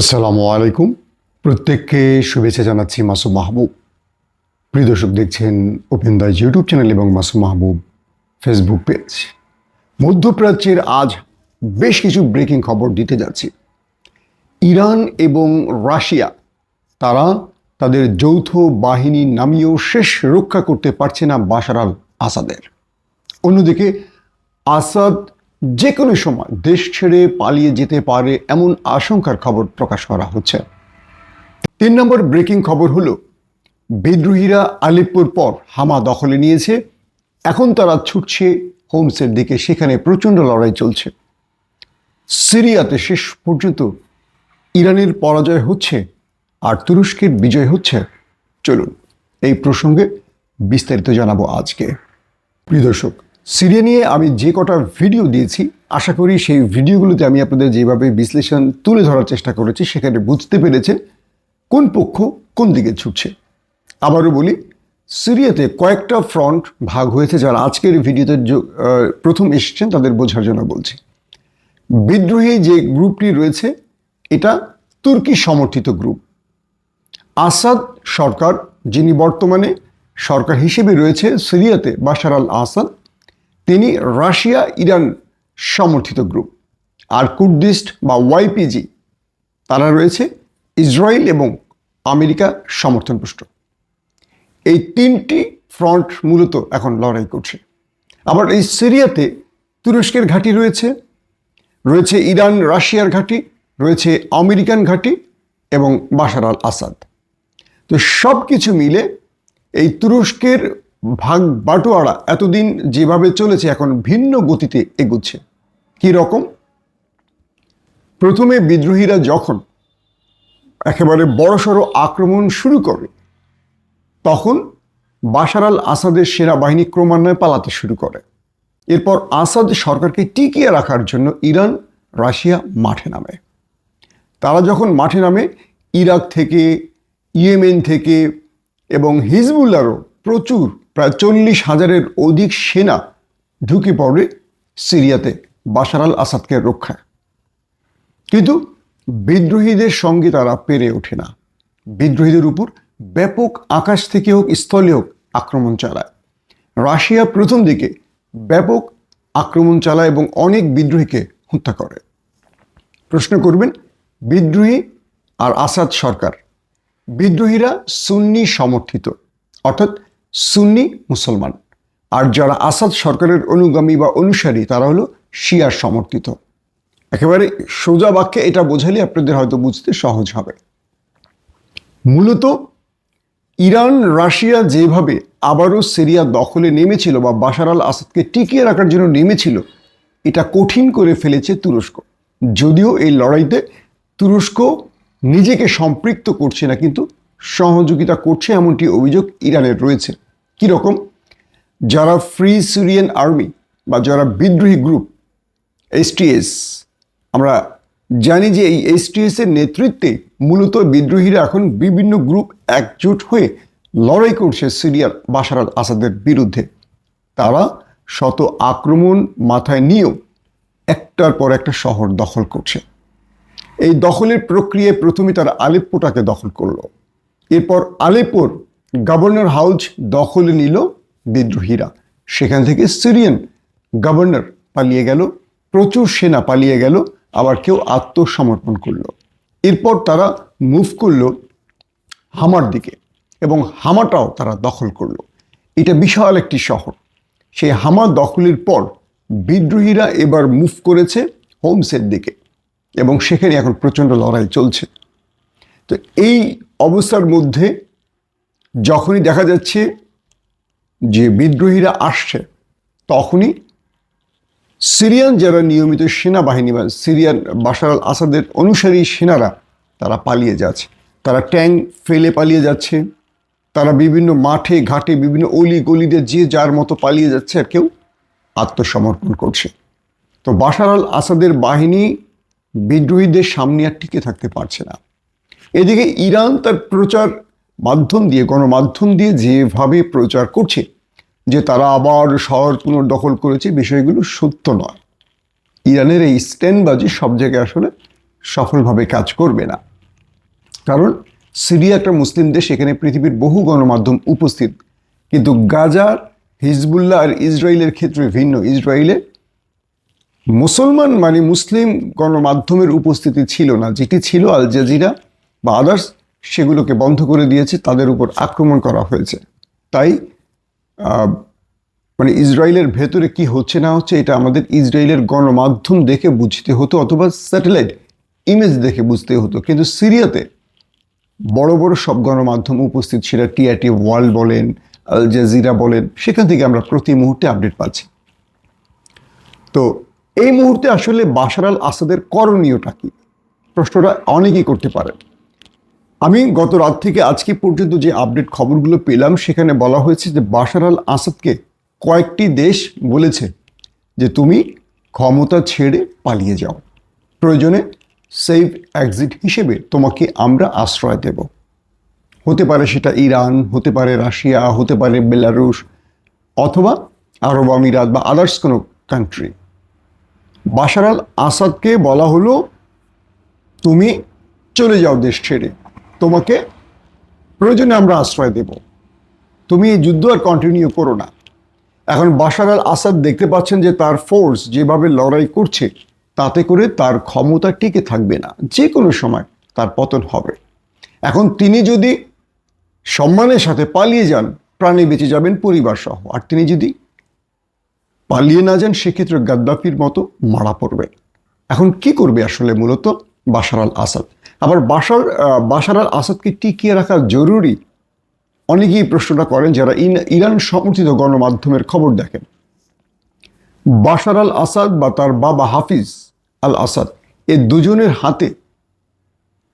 আসসালামু আলাইকুম। প্রত্যেককে শুভেচ্ছা জানাচ্ছি মাসুম মাহবুব। প্রিয় দর্শক দেখছেন ওপেন দাস ইউটিউব চ্যানেল এবং মাসুম মাহবুব ফেসবুক পেজ। মধ্যপ্রাচ্যের আজ বেশ কিছু ব্রেকিং খবর দিতে যাচ্ছি। ইরান এবং রাশিয়া, তারা তাদের যৌথ বাহিনী নামিয়েও শেষ রক্ষা করতে পারছে না বাশার আসাদের। অন্যদিকে আসাদ যে কোনো সময় দেশ ছেড়ে পালিয়ে যেতে পারে এমন আশঙ্কার খবর প্রকাশ করা হচ্ছে। তিন নম্বর ব্রেকিং খবর হলো, বিদ্রোহীরা আলিপুর পর হামা দখলে নিয়েছে, এখন তারা ছুটছে হোমসের দিকে, সেখানে প্রচণ্ড লড়াই চলছে। সিরিয়াতে শেষ পর্যন্ত ইরানের পরাজয় হচ্ছে আর তুরস্কের বিজয় হচ্ছে। চলুন, এই প্রসঙ্গে বিস্তারিত জানাব আজকে। প্রিয় দর্শক সিরিয়া নিয়ে আমি যে কটা ভিডিও দিয়েছি, আশা করি সেই ভিডিওগুলোতে আমি আপনাদের যেভাবে বিশ্লেষণ তুলে ধরার চেষ্টা করেছি, সেখানে বুঝতে পেরেছেন কোন পক্ষ কোন দিকে ছুটছে। আবারও বলি, সিরিয়াতে কয়েকটা ফ্রন্ট ভাগ হয়েছে যারা আজকের ভিডিওতে প্রথম এসেছেন, তাদের বোঝার জন্য বলছি। বিদ্রোহী যে গ্রুপটি রয়েছে, এটা তুর্কি সমর্থিত গ্রুপ। আসাদ সরকার, যিনি বর্তমানে সরকার হিসেবে রয়েছে, সিরিয়াতে বাশার আল আসাদ তিনি রাশিয়া, ইরান সমর্থিত গ্রুপ। আর কুর্দিস্ট বা ওয়াইপিজি তারা রয়েছে ইসরায়েল এবং আমেরিকা সমর্থনপুষ্ট এই তিনটি ফ্রন্ট মূলত এখন লড়াই করছে। আবার এই সিরিয়াতে তুরস্কের ঘাঁটি রয়েছে রয়েছে ইরান, রাশিয়ার ঘাঁটি, রয়েছে আমেরিকান ঘাঁটি এবং বাশার আল আসাদ। তো সব কিছু মিলে এই তুরস্কের ভাগ বাটোয়ারা এতদিন যেভাবে চলেছে, এখন ভিন্ন গতিতে এগুচ্ছে। কি রকম? প্রথমে বিদ্রোহীরা যখন একেবারে বড়সড় আক্রমণ শুরু করে, তখন বাশার আল আসাদের সেনাবাহিনী ক্রমান্বয়ে পালাতে শুরু করে। এরপর আসাদ সরকারকে টিকিয়ে রাখার জন্য ইরান রাশিয়া মাঠে নামে। তারা যখন মাঠে নামে, ইরাক থেকে, ইয়েমেন থেকে এবং হিজবুল্লারও প্রচুর প্রায় চল্লিশ হাজারের অধিক সেনা ঢুকে পড়ে সিরিয়াতে, বাশার আল আসাদকে রক্ষায়। কিন্তু বিদ্রোহীদের সঙ্গে তারা পেরে ওঠে না। বিদ্রোহীদের উপর ব্যাপক আকাশ থেকে হোক, স্থলে হোক আক্রমণ চালায়। রাশিয়া প্রথম দিকে ব্যাপক আক্রমণ চালায় এবং অনেক বিদ্রোহীকে হত্যা করে। প্রশ্ন করবেন, বিদ্রোহী আর আসাদ সরকার, বিদ্রোহীরা সুন্নি সমর্থিত, অর্থাৎ সুন্নি মুসলমান। আর যারা আসাদ সরকারের অনুগামী বা অনুসারী, তারা হলো শিয়ার সমর্থিত। একেবারে সোজা বাক্যে এটা বোঝালে আপনাদের হয়তো বুঝতে সহজ হবে। মূলত ইরান, রাশিয়া যেভাবে আবারও সিরিয়া দখলে নেমেছিল বা বাশার আল আসাদকে টিকিয়ে রাখার জন্য নেমেছিল, এটা কঠিন করে ফেলেছে তুরস্ক। যদিও এই লড়াইতে তুরস্ক নিজেকে সম্পৃক্ত করছে না, কিন্তু সহযোগিতা করছে এমনটি অভিযোগ ইরানের রয়েছে। কীরকম যারা ফ্রি সিরিয়ান আর্মি বা যারা বিদ্রোহী গ্রুপ এসটিএস আমরা জানি যে এই এসটিএস এর নেতৃত্বে মূলত বিদ্রোহীরা এখন বিভিন্ন গ্রুপ একজোট হয়ে লড়াই করছে সিরিয়ার আল আসাদের বিরুদ্ধে। তারা শত আক্রমণ মাথায় নিয়েও একটার পর একটা শহর দখল করছে। এই দখলের প্রক্রিয়ায় প্রথমে তারা আলেপ্পোটাকে দখল করল। এরপর আলেপ্পোর গভর্নর হাউস দখলে নিল বিদ্রোহীরা। সেখান থেকে সিরিয়ান গভর্নর পালিয়ে গেল, প্রচুর সেনা পালিয়ে গেল, আবার কেউ আত্মসমর্পণ করল। এরপর তারা মুভ করল হামার দিকে এবং হামাটাও তারা দখল করল। এটা বিশাল একটি শহর। সেই হামা দখলের পর বিদ্রোহীরা এবার মুভ করেছে হোমসের দিকে এবং সেখানে এখন প্রচণ্ড লড়াই চলছে। তো এই অবস্থার মধ্যে যখনই দেখা যাচ্ছে যে বিদ্রোহীরা আসছে, তখনই সিরিয়ান যারা নিয়মিত সেনাবাহিনী বা সিরিয়ান বাশার আল আসাদের অনুসারী সেনারা তারা পালিয়ে যাচ্ছে। তারা ট্যাঙ্ক ফেলে পালিয়ে যাচ্ছে। তারা বিভিন্ন মাঠে, ঘাটে বিভিন্ন অলি গলিতে যে যার মতো পালিয়ে যাচ্ছে আর কেউ আত্মসমর্পণ করছে। তো বাশার আল আসাদের বাহিনী বিদ্রোহীদের সামনে আর টিকে থাকতে পারছে না। এদিকে ইরান তার প্রচার মাধ্যম দিয়ে, গণমাধ্যম দিয়ে যেভাবে প্রচার করছে, যে তারা আবার শহর পুনর্দখল করেছে, বিষয়গুলো সত্য নয়। ইরানের এই স্ট্যান্ডবাজি সব জায়গায় আসলে সফলভাবে কাজ করবে না। কারণ সিরিয়া একটা মুসলিম দেশ, এখানে পৃথিবীর বহু গণমাধ্যম উপস্থিত। কিন্তু গাজার হিজবুল্লাহ আর ইসরায়েলের ক্ষেত্রে ভিন্ন। ইসরায়েলে মুসলমান মানে মুসলিম গণমাধ্যমের উপস্থিতি ছিল না। যেটি ছিল আল জাজিরা বা আদার্স সেগুলোকে বন্ধ করে দিয়েছে, তাদের উপর আক্রমণ করা হয়েছে। তাই মানে ইসরায়েলের ভেতরে কি হচ্ছে না হচ্ছে এটা আমাদের ইসরায়েলের গণমাধ্যম দেখে বুঝতে হতো অথবা স্যাটেলাইট ইমেজ দেখে বুঝতে হতো। কিন্তু সিরিয়াতে বড় বড় সব গণমাধ্যম উপস্থিত ছিল টিআরটি ওয়ার্ল্ড বলেন আল জাজিরা বলেন, সেখান থেকে আমরা প্রতি মুহূর্তে আপডেট পাচ্ছি। তো এই মুহূর্তে আসলে বাশার আল আসাদের করণীয়টা কি? প্রশ্নটা অনেকেই করতে পারেন। আমি গত রাত থেকে আজকে পর্যন্ত যে আপডেট খবরগুলো পেলাম, সেখানে বলা হয়েছে যে বাশার আল আসাদকে কয়েকটি দেশ বলেছে যে তুমি ক্ষমতা ছেড়ে পালিয়ে যাও। প্রয়োজনে সেফ এক্সিট হিসেবে তোমাকে আমরা আশ্রয় দেব। হতে পারে সেটা ইরান, হতে পারে রাশিয়া, হতে পারে বেলারুশ, অথবা আরব আমিরাত বা আদার্স কোনো কান্ট্রি বাশার আল আসাদকে বলা হলো, তুমি চলে যাও দেশ ছেড়ে। তোমাকে প্রয়োজনে আমরা আশ্রয় দেব। তুমি এই যুদ্ধ আর কন্টিনিউ করো না। এখন বাশার আল আসাদ দেখতে পাচ্ছেন যে তার ফোর্স যেভাবে লড়াই করছে, তাতে করে তার ক্ষমতা টিকে থাকবে না। যে কোনো সময় তার পতন হবে। এখন তিনি যদি সম্মানের সাথে পালিয়ে যান, প্রাণে বেঁচে যাবেন পরিবার সহ। আর তিনি যদি পালিয়ে না যান, সেক্ষেত্রে গাদ্দাফির মতো মারা পড়বেন। এখন কি করবে আসলে মূলত বাশার আল আসাদ? আবার বাশার আহ, বাশার আল আসাদকে টিকিয়ে রাখা জরুরি। অনেকেই প্রশ্নটা করেন যারা ইরান সমর্থিত গণমাধ্যমের খবর দেখেন। বাশার আল আসাদ বা তার বাবা হাফিজ আল আসাদ এ দুজনের হাতে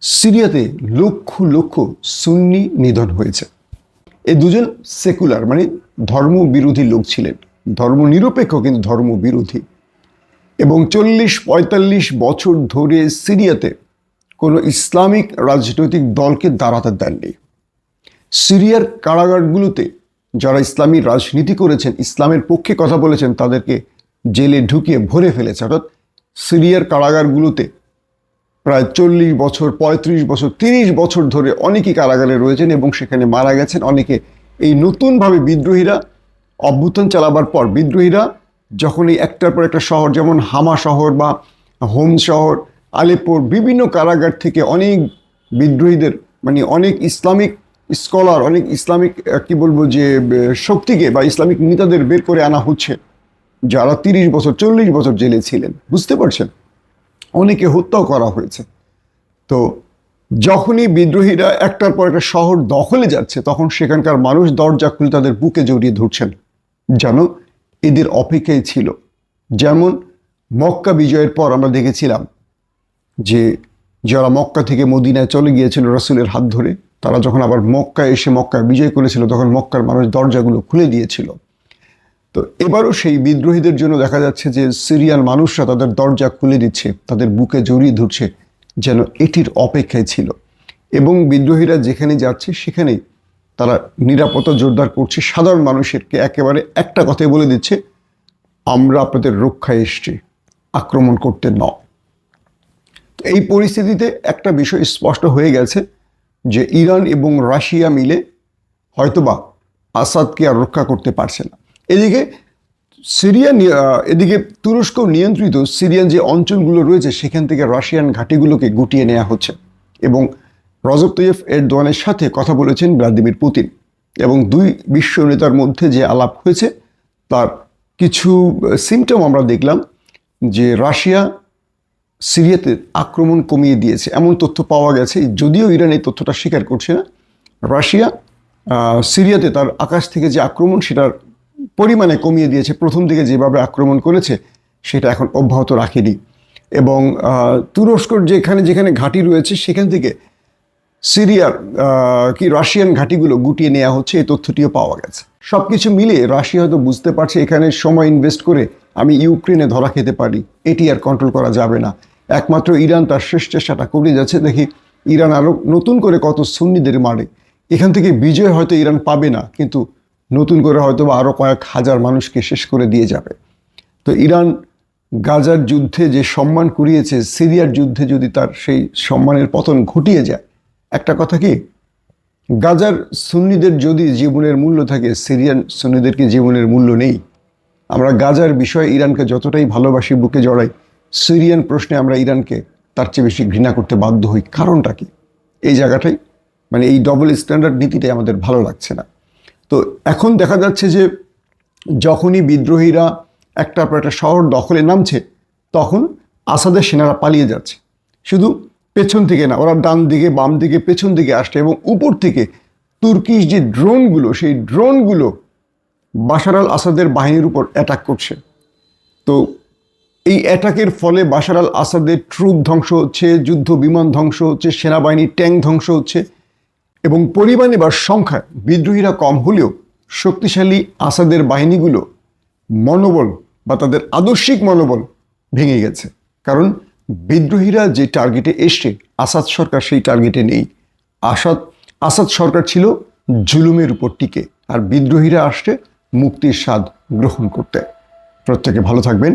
সিরিয়াতে লক্ষ লক্ষ সুন্নি নিধন হয়েছে। এ দুজন সেকুলার মানে ধর্ম বিরোধী লোক ছিলেন। ধর্ম নিরপেক্ষ কিন্তু ধর্ম বিরোধী এবং চল্লিশ পঁয়তাল্লিশ বছর ধরে সিরিয়াতে কোনো ইসলামিক রাজনৈতিক দলকে দাঁড়াতে দেননি। সিরিয়ার কারাগারগুলোতে যারা ইসলামী রাজনীতি করেছেন, ইসলামের পক্ষে কথা বলেছেন, তাদেরকে জেলে ঢুকিয়ে ভরে ফেলেছে। অর্থাৎ সিরিয়ার কারাগারগুলোতে প্রায় চল্লিশ বছর, পঁয়ত্রিশ বছর, তিরিশ বছর ধরে অনেকেই কারাগারে রয়েছেন এবং সেখানে মারা গেছেন। অনেকে এই নতুনভাবে বিদ্রোহীরা অভ্যুত্থান চালাবার পর বিদ্রোহীরা যখন এই একটার পর একটা শহর, যেমন হামা শহর বা হোম শহর আলেপুর বিভিন্ন কারাগার থেকে অনেক বিদ্রোহীদের মানে অনেক ইসলামিক স্কলার, অনেক ইসলামিক কি বলব যে শক্তিকে বা ইসলামিক নেতাদের বের করে আনা হচ্ছে। যারা তিরিশ বছর, চল্লিশ বছর জেলে ছিলেন, বুঝতে পারছেন? অনেকে হত্যাও করা হয়েছে। তো যখনই বিদ্রোহীরা একটার পর একটা শহর দখলে যাচ্ছে, তখন সেখানকার মানুষ দরজা খুলে তাদের বুকে জড়িয়ে ধরছেন। যেন এদের অপেক্ষায় ছিল। যেমন মক্কা বিজয়ের পর আমরা দেখেছিলাম যে যারা মক্কা থেকে মদিনায় চলে গিয়েছিল রসুলের হাত ধরে, তারা যখন আবার মক্কায় এসে মক্কা বিজয় করেছিল, তখন মক্কার মানুষ দরজাগুলো খুলে দিয়েছিল। তো এবারও সেই বিদ্রোহীদের জন্য দেখা যাচ্ছে যে সিরিয়ান মানুষরা তাদের দরজা খুলে দিচ্ছে, তাদের বুকে জড়িয়ে ধরছে, যেন এটির অপেক্ষায় ছিল। এবং বিদ্রোহীরা যেখানে যাচ্ছে, সেখানেই তারা নিরাপত্তা জোরদার করছে। সাধারণ মানুষেরকে একেবারে একটা কথাই বলে দিচ্ছে, আমরা আপনাদের রক্ষায় এসছি, আক্রমণ করতে ন তো এই পরিস্থিতিতে একটা বিষয় স্পষ্ট হয়ে গেছে যে ইরান এবং রাশিয়া মিলে হয়তোবা আসাদকে আর রক্ষা করতে পারছে না। এদিকে সিরিয়া এদিকে তুরস্ক নিয়ন্ত্রিত সিরিয়ান যে অঞ্চলগুলো রয়েছে, সেখান থেকে রাশিয়ান ঘাঁটিগুলোকে গুটিয়ে নেওয়া হচ্ছে এবং রজব তৈয়ফ এরদোয়ানের সাথে কথা বলেছেন ভ্লাদিমির পুতিন এবং দুই বিশ্ব নেতার মধ্যে যে আলাপ হয়েছে, তার কিছু সিমটম আমরা দেখলাম যে রাশিয়া সিরিয়াতে আক্রমণ কমিয়ে দিয়েছে। এমন তথ্য পাওয়া গেছে, যদিও ইরান এই তথ্যটা স্বীকার করছে না। রাশিয়া সিরিয়াতে তার আকাশ থেকে যে আক্রমণ সেটার পরিমাণে কমিয়ে দিয়েছে, প্রথম দিকে যেভাবে আক্রমণ করেছে, সেটা এখন অব্যাহত রাখেনি। এবং তুরস্কর যেখানে যেখানে ঘাঁটি রয়েছে, সেখান থেকে সিরিয়ার কি রাশিয়ান ঘাঁটিগুলো গুটিয়ে নেওয়া হচ্ছে, এই তথ্যটিও পাওয়া গেছে। সব কিছু মিলিয়ে রাশিয়া হয়তো বুঝতে পারছে, এখানে সময় ইনভেস্ট করে আমি ইউক্রেনে ধরা খেতে পারি। এটি আর কন্ট্রোল করা যাবে না। একমাত্র ইরান তার শেষ চেষ্টাটা করে যাচ্ছে। দেখি ইরান আরও নতুন করে কত সুন্নিদের মারে। এখান থেকে বিজয় হয়তো ইরান পাবে না, কিন্তু নতুন করে হয়তো বা আরও কয়েক হাজার মানুষকে শেষ করে দিয়ে যাবে। তো ইরান গাজার যুদ্ধে যে সম্মান কুড়িয়েছে, সিরিয়ার যুদ্ধে যদি তার সেই সম্মানের পতন ঘটিয়ে যায়, একটা কথা কি? গাজার সুন্নিদের যদি জীবনের মূল্য থাকে, সিরিয়ান সুন্নিদের কি জীবনের মূল্য নেই? আমরা গাজার বিষয়ে ইরানকে যতটাই ভালোবাসি, বুকে জড়াই সিরিয়ান প্রশ্নে আমরা ইরানকে তার চেয়ে বেশি ঘৃণা করতে বাধ্য হই। কারণটা কি? এই জায়গাটাই মানে এই ডবল স্ট্যান্ডার্ড নীতিটাই আমাদের ভালো লাগছে না। তো এখন দেখা যাচ্ছে যে যখনই বিদ্রোহীরা একটার পর একটা শহর দখলে নামছে, তখন আসাদের সেনারা পালিয়ে যাচ্ছে। শুধু পেছন থেকে না, ওরা ডান দিকে, বাম দিকে, পেছন দিকে আসছে এবং উপর থেকে তুর্কিশ যে ড্রোনগুলো, সেই ড্রোনগুলো বাশার আল আসাদের বাহিনীর উপর অ্যাটাক করছে। তো এই অ্যাটাকের ফলে বাশার আল আসাদের ট্রুপ ধ্বংস হচ্ছে, যুদ্ধ বিমান ধ্বংস হচ্ছে, সেনাবাহিনীর ট্যাঙ্ক ধ্বংস হচ্ছে এবং পরিমাণে বা সংখ্যায় বিদ্রোহীরা কম হলেও শক্তিশালী আসাদের বাহিনীগুলো মনোবল বা তাদের আদর্শিক মনোবল ভেঙে গেছে। কারণ বিদ্রোহীরা যে টার্গেটে এসছে, আসাদ সরকার সেই টার্গেটে নেই। আসাদ আসাদ সরকার ছিল জুলুমের উপর টিকে আর বিদ্রোহীরা আসছে মুক্তির স্বাদ গ্রহণ করতে। প্রত্যেকে ভালো থাকবেন।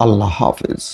আল্লাহ হাফেজ